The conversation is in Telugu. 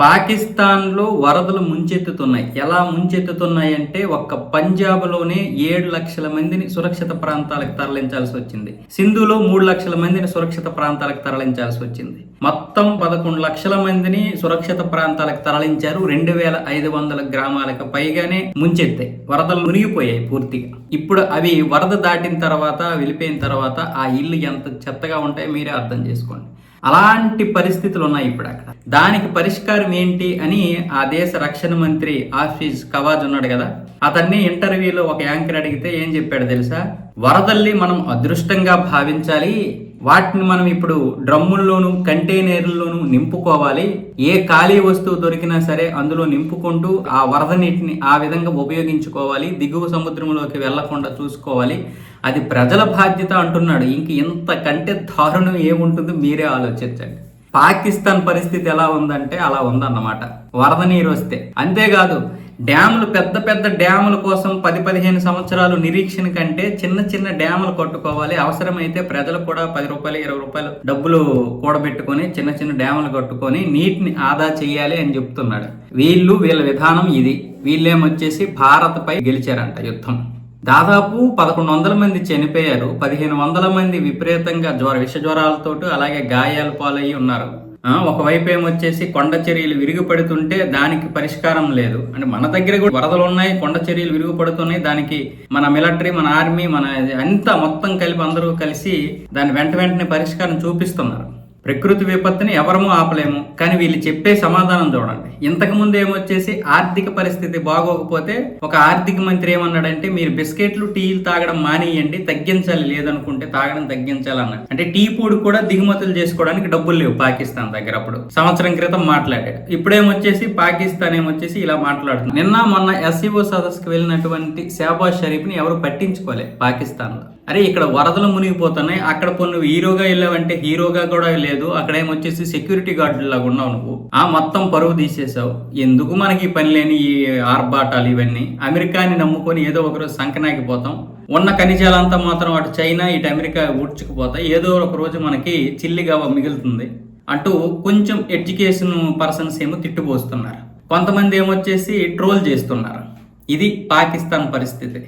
పాకిస్తాన్లో వరదలు ముంచెత్తుతున్నాయి. ఎలా ముంచెత్తుతున్నాయి అంటే ఒక్క పంజాబ్లోనే ఏడు లక్షల మందిని సురక్షిత ప్రాంతాలకు తరలించాల్సి వచ్చింది. సింధులో మూడు లక్షల మందిని సురక్షిత ప్రాంతాలకు తరలించాల్సి వచ్చింది. మొత్తం పదకొండు లక్షల మందిని సురక్షిత ప్రాంతాలకు తరలించారు. రెండు వేల ఐదు వందల గ్రామాలకు పైగానే ముంచెత్తాయి. వరదలు మునిగిపోయాయి పూర్తిగా. ఇప్పుడు అవి వరద దాటిన తర్వాత వెళ్ళిపోయిన తర్వాత ఆ ఇల్లు ఎంత చెత్తగా ఉంటాయో మీరే అర్థం చేసుకోండి. అలాంటి పరిస్థితులు ఉన్నాయి ఇప్పుడు అక్కడ దానికి పరిష్కారం ఏంటి అని ఆ దేశ రక్షణ మంత్రి ఆఫీస్ కవాజ్ ఉన్నాడు కదా. అతన్ని ఇంటర్వ్యూలో ఒక యాంకర్ అడిగితే ఏం చెప్పాడు తెలుసా? వరదల్ని మనం అదృష్టంగా భావించాలి. వాటిని మనం ఇప్పుడు డ్రమ్ముల్లోనూ కంటైనర్లలోనూ నింపుకోవాలి. ఏ ఖాళీ వస్తువు దొరికినా సరే అందులో నింపుకుంటూ ఆ వరద నీటిని ఆ విధంగా ఉపయోగించుకోవాలి. దిగువ సముద్రంలోకి వెళ్ళకుండా చూసుకోవాలి. అది ప్రజల బాధ్యత అంటున్నాడు. ఇంక ఇంతకంటే దారుణం ఏముంటుందో మీరే ఆలోచించండి. పాకిస్తాన్ పరిస్థితి ఎలా ఉందంటే అలా ఉందన్నమాట. వరద నీరు వస్తే. అంతేకాదు డ్యాములు పెద్ద పెద్ద డ్యాముల కోసం పది పదిహేను సంవత్సరాలు నిరీక్షణ కంటే చిన్న చిన్న డ్యాములు కట్టుకోవాలి. అవసరమైతే ప్రజలు కూడా పది రూపాయలు ఇరవై రూపాయలు డబ్బులు కూడబెట్టుకొని చిన్న చిన్న డ్యాములు కట్టుకొని నీటిని ఆదా చేయాలి అని చెప్తున్నాడు. వీళ్ళు వీళ్ళ విధానం ఇది. వీళ్ళేమొచ్చేసి భారత్పై గెలిచారంట యుద్ధం. దాదాపు పదకొండు వందల మంది చనిపోయారు పదిహేను వందల మంది విపరీతంగా జ్వర విష జ్వరాలతో అలాగే గాయాల పాలయ్యి ఉన్నారు. ఒకవైపు ఏమొచ్చేసి కొండ చర్యలు విరిగిపడుతుంటే దానికి పరిష్కారం లేదు. అంటే మన దగ్గర కూడా వరదలు ఉన్నాయి కొండ చర్యలు విరిగిపడుతున్నాయి దానికి మన మిలిటరీ మన ఆర్మీ మన అంతా మొత్తం కలిపి అందరూ కలిసి దాని వెంట వెంటనే పరిష్కారం చూపిస్తున్నారు. ప్రకృతి విపత్తుని ఎవరము ఆపలేము. కానీ వీళ్ళు చెప్పే సమాధానం చూడండి. ఇంతకు ముందు ఏమొచ్చేసి ఆర్థిక పరిస్థితి బాగోకపోతే ఒక ఆర్థిక మంత్రి ఏమన్నాడంటే మీరు బిస్కెట్లు టీలు తాగడం మానేయండి. తగ్గించాలి. లేదనుకుంటే తాగడం తగ్గించాలి అన్నాడు అంటే టీ పొడి కూడా దిగుమతులు చేసుకోవడానికి డబ్బులు లేవు పాకిస్తాన్ దగ్గర అప్పుడు. సంవత్సరం క్రితం మాట్లాడాడు. ఇప్పుడేమొచ్చేసి పాకిస్తాన్ ఏమొచ్చేసి ఇలా మాట్లాడుతుంది నిన్న మొన్న ఎస్సీఓ సదస్సుకు వెళ్ళినటువంటి షాబాజ్ షరీఫ్ని ఎవరు పట్టించుకోలేదు పాకిస్తాన్లో అరే ఇక్కడ వరదలు మునిగిపోతున్నాయి. అక్కడ పొన్ను హీరోగా వెళ్ళావంటే హీరోగా కూడా లేదు అక్కడేమొచ్చేసి సెక్యూరిటీ గార్డు లాగా ఉన్నావు నువ్వు. ఆ మొత్తం పరువు తీసేసావు ఎందుకు మనకి పని లేని ఈ ఆర్భాటాలు ఇవన్నీ? అమెరికాని నమ్ముకొని ఏదో ఒకరోజు సంకనాగిపోతాం ఉన్న ఖనిజాలంతా మాత్రం అటు చైనా ఇటు అమెరికా ఊడ్చుకుపోతాయి. ఏదో ఒక రోజు మనకి చిల్లిగా మిగులుతుంది అంటూ కొంచెం ఎడ్యుకేషన్ పర్సన్స్ ఏమో తిట్టుపోస్తున్నారు కొంతమంది ఏమొచ్చేసి ట్రోల్ చేస్తున్నారు. ఇది పాకిస్తాన్ పరిస్థితి.